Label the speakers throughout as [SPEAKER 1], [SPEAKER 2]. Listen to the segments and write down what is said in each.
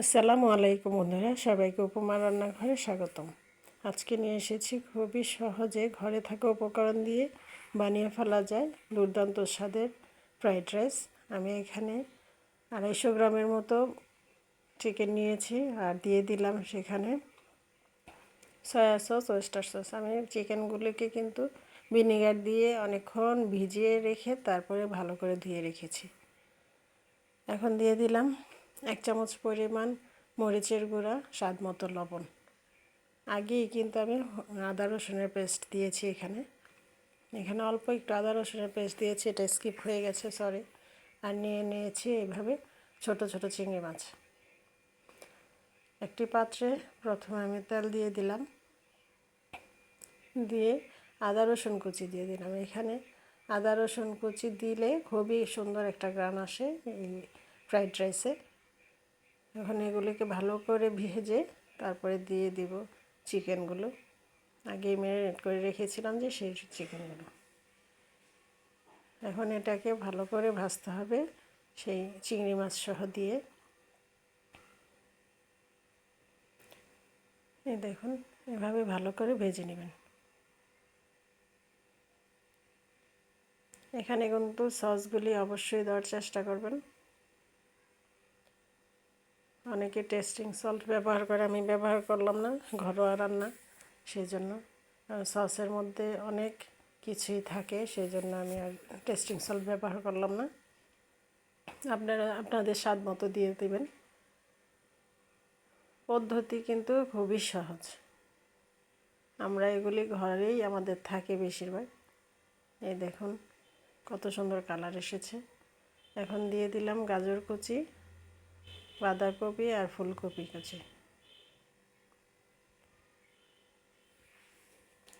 [SPEAKER 1] আসসালামু আলাইকুম বন্ধুরা, সবাইকে উপমা রান্নাঘরে স্বাগতম। আজকে নিয়ে এসেছি খুবই সহজে ঘরে থাকা উপকরণ দিয়ে বানিয়ে ফেলা যায় দুর্দান্ত স্বাদের ফ্রাইড রাইস। আমি এখানে আড়াইশো গ্রামের মতো চিকেন নিয়েছি আর দিয়ে দিলাম সেখানে সয়া সস, ওয়েস্টার সস। আমি চিকেনগুলিকে কিন্তু ভিনেগার দিয়ে অনেকক্ষণ ভিজিয়ে রেখে তারপরে ভালো করে ধুয়ে রেখেছি। এখন দিয়ে দিলাম এক চামচ পরিমাণ মরিচের গুঁড়া, স্বাদ মতো লবণ। আগেই কিন্তু আমি আদা রসুনের পেস্ট দিয়েছি এখানে। এখানে অল্প একটু আদা রসুনের পেস্ট দিয়েছি, এটা স্কিপ হয়ে গেছে, সরি। আর নিয়ে নিয়েছি এইভাবে ছোট ছোট চিংড়ি মাছ। একটি পাত্রে প্রথমে আমি তেল দিয়ে দিলাম। দিয়ে আদা রসুন কুচি দিয়ে দিলাম। এখানে আদা রসুন কুচি দিলে খুবই সুন্দর একটা গ্রান আসে এই ফ্রাইড রাইসে। এখন এগুলিকে ভালো করে ভেজে তারপরে দিয়ে দিব চিকেনগুলো। আগেই ম্যারিনেট করে রেখেছিলাম যে সেই চিকেনগুলো। এখন এটাকে ভালো করে ভাজতে হবে সেই চিংড়ি মাছ সহ দিয়ে। এই দেখুন, এভাবে ভালো করে ভেজে নেবেন। এখানে কিন্তু সসগুলি অবশ্যই দেওয়ার চেষ্টা করবেন। অনেকে টেস্টিং সল্ট ব্যবহার করে, আমি ব্যবহার করলাম না, ঘরোয়া রান্না সেই জন্য সসের মধ্যে অনেক কিছুই থাকে সেই জন্য আমি আর টেস্টিং সল্ট ব্যবহার করলাম না। আপনারা, আপনাদের স্বাদ মতো দিয়ে দেবেন। পদ্ধতি কিন্তু খুবই সহজ। আমরা এগুলি ঘরেই আমাদের থাকে বেশিরভাগ। এই দেখুন, কত সুন্দর কালার এসেছে। এখন দিয়ে দিলাম গাজর কুচি। বাঁধাকপি আর ফুলকপি কুচি।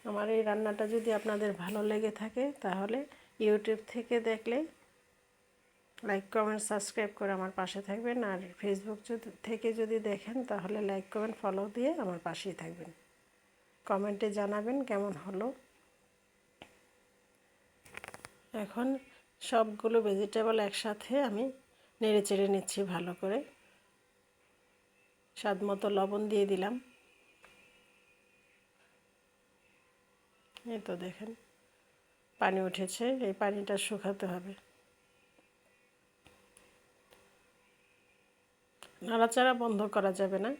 [SPEAKER 1] আমার এই রান্নাটা যদি আপনাদের ভালো লেগে থাকে, তাহলে ইউটিউব থেকে দেখলে লাইক, কমেন্ট, সাবস্ক্রাইব করে আমার পাশে থাকবেন। আর ফেসবুক থেকে যদি দেখেন, তাহলে লাইক, কমেন্ট, ফলো দিয়ে আমার পাশেই থাকবেন। কমেন্টে জানাবেন কেমন হলো। এখন সবগুলো ভেজিটেবল একসাথে আমি নেড়ে চেড়ে নিচ্ছি ভালো করে। স্বাদ মতো লবণ দিয়ে দিলাম। এই তো দেখেন, পানি উঠেছে, এই পানিটা শুকাতে হবে। নাড়াচাড়া বন্ধ করা যাবে না,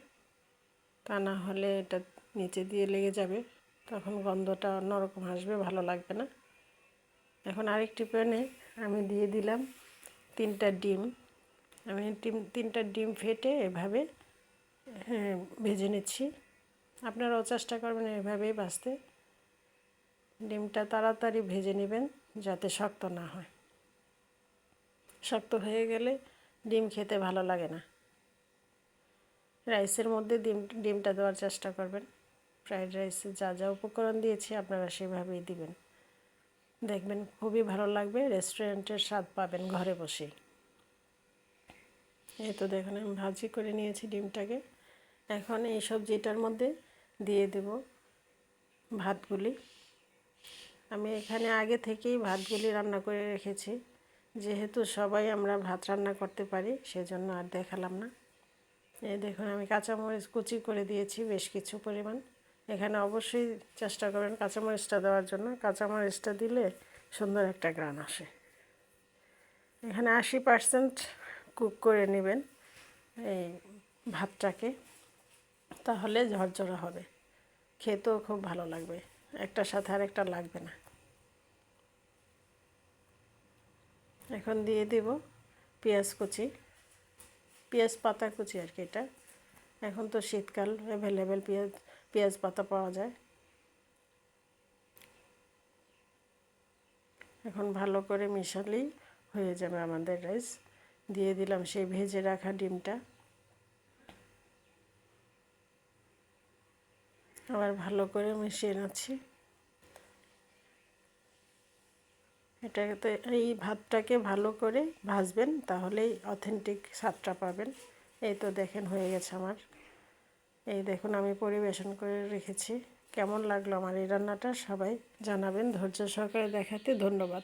[SPEAKER 1] তা না হলে এটা নিচে দিয়ে লেগে যাবে, তখন গন্ধটা অন্যরকম আসবে, ভালো লাগবে না। এখন আরেকটি প্যানে আমি দিয়ে দিলাম তিনটা ডিম। আমি তিনটা ডিম ফেটে এভাবে ভেজে নিচ্ছি। আপনারাও চেষ্টা করবেন এভাবেই বাঁচতে। ডিমটা তাড়াতাড়ি ভেজে নেবেন যাতে শক্ত না হয়। শক্ত হয়ে গেলে ডিম খেতে ভালো লাগে না। রাইসের মধ্যে ডিম, ডিমটা দেওয়ার চেষ্টা করবেন। ফ্রাইড রাইসে যা যা উপকরণ দিয়েছি আপনারা সেভাবেই দিবেন। দেখবেন খুবই ভালো লাগবে, রেস্টুরেন্টের স্বাদ পাবেন ঘরে বসেই। এই তো দেখুন, আমি ভাজি করে নিয়েছি ডিমটাকে। এখন এই সবজিটার মধ্যে দিয়ে দেব ভাতগুলি। আমি এখানে আগে থেকেই ভাতগুলি রান্না করে রেখেছি। যেহেতু সবাই আমরা ভাত রান্না করতে পারি, সেজন্য আর দেখালাম না। এই দেখুন, আমি কাঁচামরিচ কুচি করে দিয়েছি বেশ কিছু পরিমাণ। এখানে অবশ্যই চেষ্টা করবেন কাঁচামরিচটা দেওয়ার জন্য। কাঁচামরিচটা দিলে সুন্দর একটা গ্রান আসে। এখানে আশি পার্সেন্ট কুক করে নেবেন এই ভাতটাকে। তাহলে ঝরঝরা হবে। খেতেও খুব ভালো লাগবে। একটার সাথে আর একটা লাগবে না। এখন দিয়ে দিব পেঁয়াজ কুচি। পেঁয়াজ পাতা কুচি আর কি এটা। এখন তো শীতকাল অ্যাভেলেবেল পেঁয়াজ পেঁয়াজ পাতা পাওয়া যায়। এখন ভালো করে মিশালেই হয়ে যাবে আমাদের রাইস দিয়ে দিলাম সেই ভেজে রাখা ডিমটা। আবার ভালো করে মিশিয়ে নিচ্ছি। তো এই ভাতটাকে ভালো করে ভাজবেন, তাহলেই অথেন্টিক স্বাদটা পাবেন। এই তো দেখেন হয়ে গেছে আমার। এই দেখুন, আমি পরিবেশন করে রেখেছি। কেমন লাগল আমার এই রান্নাটা সবাই জানাবেন। ধৈর্য সহকারে দেখাতে ধন্যবাদ।